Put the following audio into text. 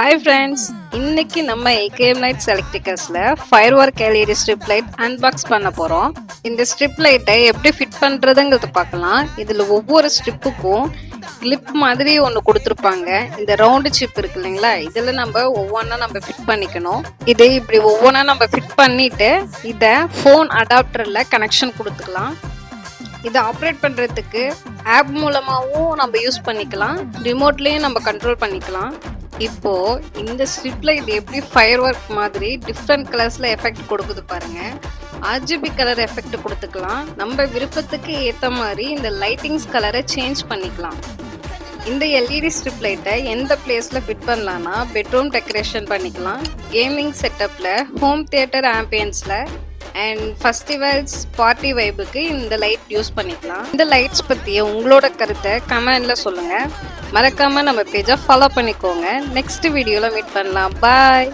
Hi friends இன்னைக்கு நம்ம AKM light எலக்ட்ரிக்கல்ஸில் fire work LED strip light unbox பண்ண போகிறோம் இந்த ஸ்ட்ரிப் லைட்டை எப்படி ஃபிட் பண்ணுறதுங்கிறத பார்க்கலாம். இதில் ஒவ்வொரு ஸ்ட்ரிப்புக்கும் கிளிப் மாதிரி ஒன்று கொடுத்துருப்பாங்க. இந்த ரவுண்டு சிப் இருக்கு இல்லைங்களா? இதில் நம்ம ஒவ்வொன்றா நம்ம ஃபிட் பண்ணிக்கணும். இது இப்படி ஒவ்வொன்றா நம்ம ஃபிட் பண்ணிவிட்டு இதை ஃபோன் அடாப்டரில் கனெக்ஷன் கொடுத்துக்கலாம். இதை ஆப்ரேட் பண்ணுறதுக்கு ஆப் மூலமாகவும் நம்ம யூஸ் பண்ணிக்கலாம். ரிமோட்லேயும் நம்ம கண்ட்ரோல் பண்ணிக்கலாம். இப்போ இந்த ஸ்ட்ரிப்ல இது எப்படி ஃபயர் ஒர்க் மாதிரி டிஃப்ரெண்ட் கலர்ஸ்ல எஃபெக்ட் கொடுக்குது பாருங்க. ஆர்ஜிபி கலர் எஃபெக்ட் கொடுத்துக்கலாம். நம்ம விருப்பத்துக்கு ஏற்ற மாதிரி இந்த லைட்டிங்ஸ் கலரை சேஞ்ச் பண்ணிக்கலாம். இந்த எல்இடி ஸ்ட்ரிப் லைட்டை எந்த பிளேஸில் ஃபிட் பண்ணலாம்னா பெட்ரூம் டெக்கரேஷன் பண்ணிக்கலாம். கேமிங் செட்டப்பில் ஹோம் தியேட்டர் ஆம்பியன்ஸில் அண்ட் ஃபெஸ்டிவல்ஸ் பார்ட்டி வைபுக்கு இந்த லைட் யூஸ் பண்ணிக்கலாம். இந்த லைட்ஸ் பற்றிய உங்களோட கருத்தை கமெண்டில் சொல்லுங்கள் மறக்காமல் நம்ம பேஜை ஃபாலோ பண்ணிக்கோங்க. நெக்ஸ்ட் வீடியோவில் மீட் பண்ணலாம். பாய்